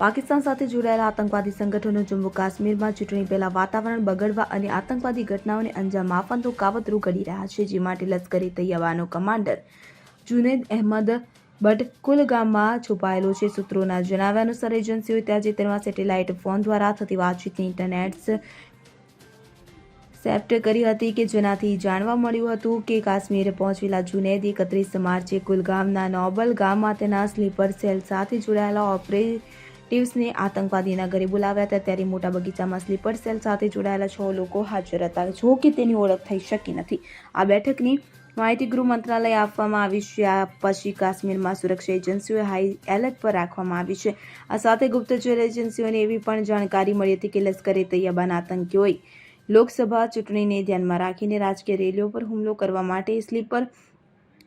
પાકિસ્તાન સાથે જોડાયેલા આતંકવાદી સંગઠનો જમ્મુ કાશ્મીરમાં ચૂંટણી પહેલા વાતાવરણ બગડવા અને આતંકવાદી ઘટનાઓને અંજામ આપવાનું કાવતરું ઘડી રહ્યા છે, જે માટે લશ્કરી તૈયાબાનો કમાન્ડર જુનેદ અહેમદ બટ કુલગામમાં છુપાયેલો છે. સૂત્રોના જણાવ્યા અનુસાર, એજન્સીઓએ તાજેતરમાં સેટેલાઇટ ફોન દ્વારા થતી વાતચીતની ઇન્ટરનેટ સેપ્ટ કરી હતી કે જેનાથી જાણવા મળ્યું હતું કે કાશ્મીર પહોંચેલા જુનેદ એકત્રીસ માર્ચે કુલગામના નોબલ ગામમાં તેના સ્લીપર સેલ સાથે જોડાયેલા ઓપરેટિવ્સને આતંકવાદીના ઘરે બોલાવ્યા હતા ત્યારે મોટા બગીચામાં સ્લીપર સેલ સાથે જોડાયેલા છ લોકો હાજર હતા. જો કે તેની ઓળખ થઈ શકી નથી. આ બેઠકની માહિતી ગૃહ મંત્રાલય આપવામાં આવી છે. આ પછી કાશ્મીરમાં સુરક્ષા એજન્સીઓ હાઈ એલર્ટ પર રાખવામાં આવી છે. આ સાથે ગુપ્તચર એજન્સીઓને એવી પણ જાણકારી મળી હતી કે લશ્કરે તૈયબાના આતંકીઓએ લોકસભા ચૂંટણીને ધ્યાનમાં રાખીને રાજકીય રેલીઓ પર હુમલો કરવા માટે સ્લીપર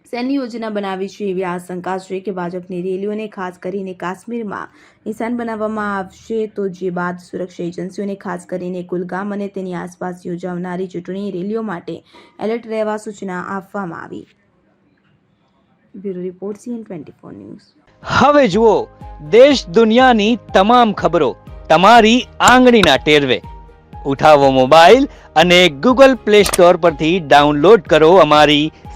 સેલની યોજના બનાવી છે એવી આશંકા છે કે ભાજપની રેલીઓને ખાસ કરીને કાશ્મીરમાં નિશાન બનાવવામાં આવશે તો જે બાદ સુરક્ષા એજન્સીઓને ખાસ કરીને કુલગામ અને તેની આસપાસ યોજાનારી ચૂંટણી રેલીઓ માટે એલર્ટ રહેવા સૂચના આપવામાં આવી. હવે જુઓ, દેશ દુનિયાની તમામ ખબરો તમારી આંગળીના ટેરવે. ઉઠાવો મોબાઈલ અને ગૂગલ પ્લે સ્ટોર પરથી ડાઉનલોડ કરો અમારી